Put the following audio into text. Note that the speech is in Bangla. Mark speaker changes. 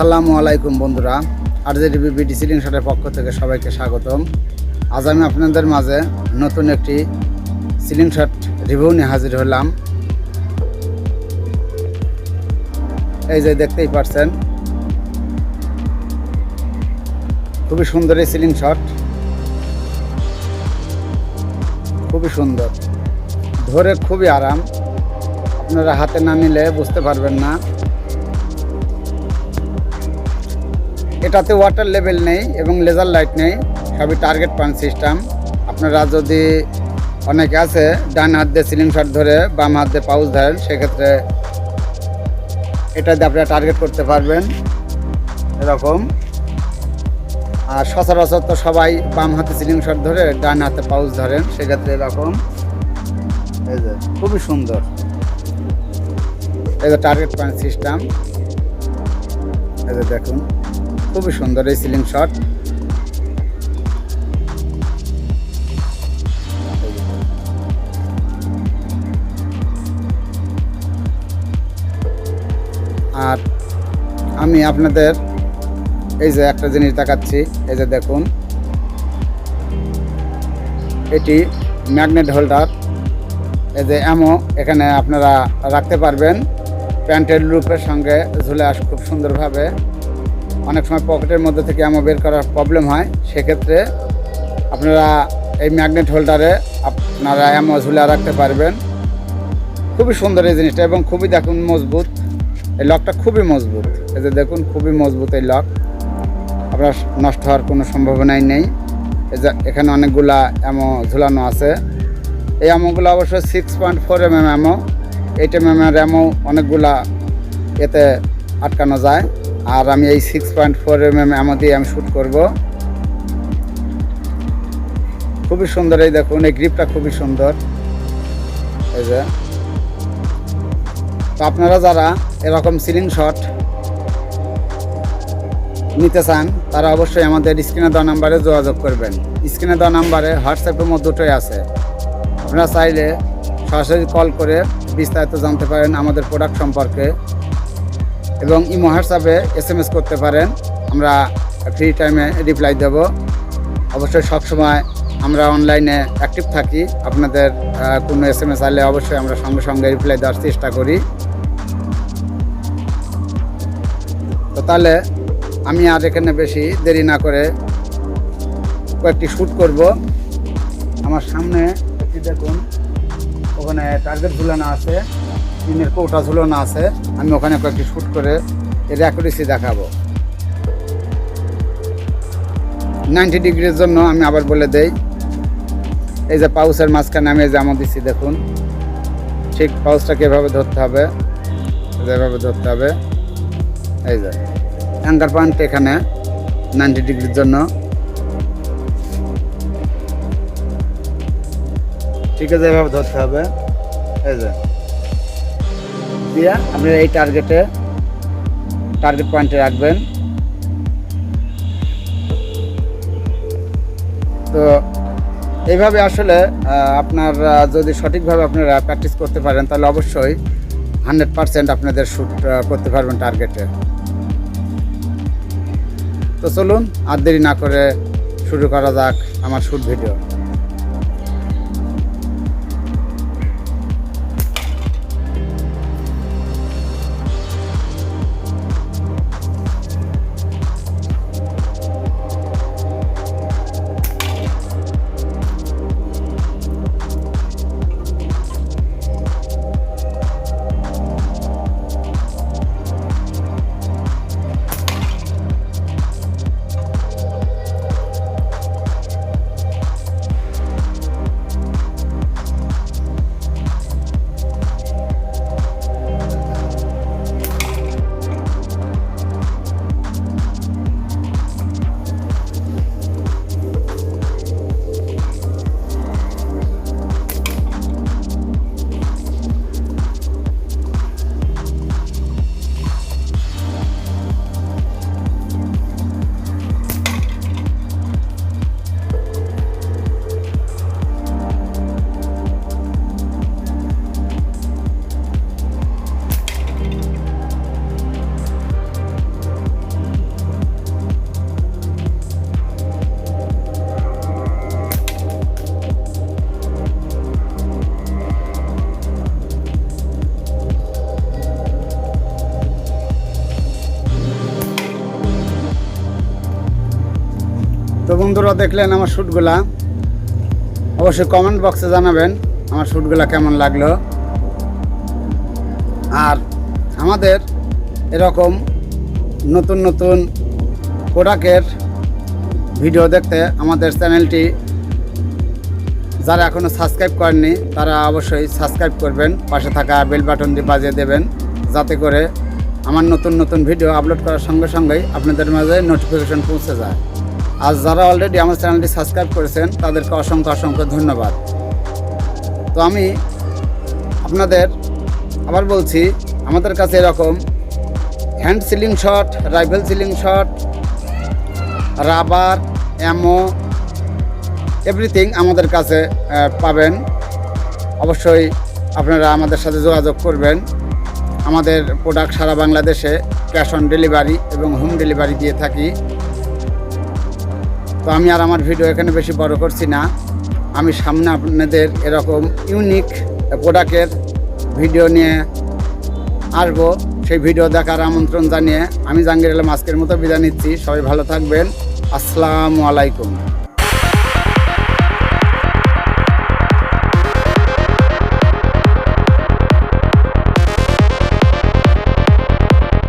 Speaker 1: আসসালামু আলাইকুম বন্ধুরা আর জে টিভি বিডি সিলিং শটের পক্ষ থেকে সবাইকে স্বাগতম। আজ আমি আপনাদের মাঝে নতুন একটি সিলিং শট রিভিউ নিয়ে হাজির হলাম। এই যে দেখতেই পারছেন, খুবই সুন্দর এই সিলিং শট খুবই সুন্দর। ধরে খুবই আরাম। আপনারা হাতে না নিলে বুঝতে পারবেন না। এটাতে ওয়াটার লেভেল নেই এবং লেজার লাইট নেই, সবই টার্গেট পান সিস্টেম আপনারা যদি অনেকে আছে, ডান হাত দিয়ে সিলিং শট ধরে বাম হাত দিয়ে পাউচ ধরেন, সেক্ষেত্রে এটা দিয়ে আপনারা টার্গেট করতে পারবেন। এরকম। আর সচরাচর তো সবাই বাম হাতে সিলিং শট ধরে ডান হাতে পাউচ ধরেন, সেক্ষেত্রে এরকম। এই যে, খুবই সুন্দর। এই যে টার্গেট পয়েন্ট সিস্টেম এই যে দেখুন। খুবই সুন্দর এই সিলিং শট আর আমি আপনাদের এই যে একটা জিনিস দেখাচ্ছি, এই যে দেখুন। এটি ম্যাগনেট হোল্ডার এই যে এমও এখানে আপনারা রাখতে পারবেন। প্যান্টের লুপের সঙ্গে ঝুলে আস খুব সুন্দরভাবে। অনেক সময় পকেটের মধ্যে থেকে এমও বের করার প্রবলেম হয়। সেক্ষেত্রে আপনারা এই ম্যাগনেট হোল্ডারে আপনারা এমও ঝুলে রাখতে পারবেন। খুবই সুন্দর এই জিনিসটা এবং খুবই দেখুন মজবুত। এই লকটা খুবই মজবুত। এই যে দেখুন, খুবই মজবুত এই লক আপনার নষ্ট হওয়ার কোনো সম্ভাবনাই নেই। এখানে অনেকগুলা এমও ঝুলানো আছে। এই এমওগুলো অবশ্য six point four M M ammo eight M M এর এমও অনেকগুলা এতে আটকানো যায়। আর আমি এই six point four M M দিয়ে আমি শ্যুট করব। খুবই সুন্দর এই দেখুন, এই গ্রিপটা খুবই সুন্দর। এই যে। তো আপনারা যারা এরকম সিলিং শট নিতে চান, তারা অবশ্যই আমাদের স্ক্রিনে দেওয়া নাম্বারে যোগাযোগ করবেন। স্ক্রিনে দেওয়া নাম্বারে হোয়াটসঅ্যাপের মধ্যে দুটোই আছে। আপনারা চাইলে সরাসরি কল করে বিস্তারিত জানতে পারেন আমাদের প্রোডাক্ট সম্পর্কে। এবং ইমো হোয়াটসঅ্যাপে এস এম এস করতে পারেন। আমরা ফ্রি টাইমে রিপ্লাই দেব। অবশ্যই সবসময় আমরা অনলাইনে অ্যাক্টিভ থাকি। আপনাদের কোনো এস এম এস আসলে অবশ্যই আমরা সঙ্গে সঙ্গে রিপ্লাই দেওয়ার চেষ্টা করি। তো তাহলে আমি আর এখানে বেশি দেরি না করে কয়েকটি শ্যুট করব। আমার সামনে একটি দেখুন, ওখানে টার্গেট ঝুলানো আছে। তিনের কৌটা ঝুলানো আছে, আমি ওখানে কয়েকটি শ্যুট করে এর অ্যাকুরেসি দেখাবো। নাইনটি ডিগ্রির জন্য আমি আবার বলে দেই, এই যে পাউসের মাঝখানে আমি এই আমো দিচ্ছি দেখুন। ঠিক পাউসটাকে এভাবে ধরতে হবে এভাবে ধরতে হবে। এই যে অ্যাঙ্কার পয়েন্ট এখানে নাইনটি ডিগ্রির জন্য। ঠিক আছে, এভাবে ধরতে হবে। এই যে দিয়ে আপনি এই টার্গেটে টার্গেট পয়েন্টে রাখবেন। তো এইভাবে আসলে আপনার যদি সঠিকভাবে আপনারা প্র্যাকটিস করতে পারেন, তাহলে অবশ্যই হান্ড্রেড পারসেন্ট আপনাদের শ্যুট করতে পারবেন টার্গেটে তো চলুন, আর দেরি না করে শুরু করা যাক আমার শ্যুট ভিডিও বন্ধুরা দেখলেন আমার শ্যুটগুলা। অবশ্যই কমেন্ট বক্সে জানাবেন আমার শ্যুটগুলা কেমন লাগল। আর আমাদের এরকম নতুন নতুন প্রোডাক্টের ভিডিও দেখতে আমাদের চ্যানেলটি যারা এখনও সাবস্ক্রাইব করেননি, তারা অবশ্যই সাবস্ক্রাইব করবেন, পাশে থাকা বেল বাটনটি বাজিয়ে দেবেন, যাতে করে আমার নতুন নতুন ভিডিও আপলোড করার সঙ্গে সঙ্গেই আপনাদের মাঝে নোটিফিকেশন পৌঁছে যায়। আর যারা অলরেডি আমার চ্যানেলটি সাবস্ক্রাইব করেছেন, তাদেরকে অসংখ্য অসংখ্য ধন্যবাদ। তো আমি আপনাদের আবার বলছি, আমাদের কাছে এরকম hand sling shot rifle sling shot rubber ammo everything আমাদের কাছে পাবেন। অবশ্যই আপনারা আমাদের সাথে যোগাযোগ করবেন। আমাদের প্রোডাক্ট সারা বাংলাদেশে ক্যাশ অন ডেলিভারি এবং হোম ডেলিভারি দিয়ে থাকি। তো আমি আর আমার ভিডিও এখানে বেশি বড় করছি না। আমি সামনে আপনাদের এরকম ইউনিক প্রোডাক্টের ভিডিও নিয়ে আসব। সেই ভিডিও দেখার আমন্ত্রণ জানিয়ে আমি জাহাঙ্গীর আলম আজকের মতো বিদায় নিচ্ছি। সবাই ভালো থাকবেন। আসসালামু আলাইকুম।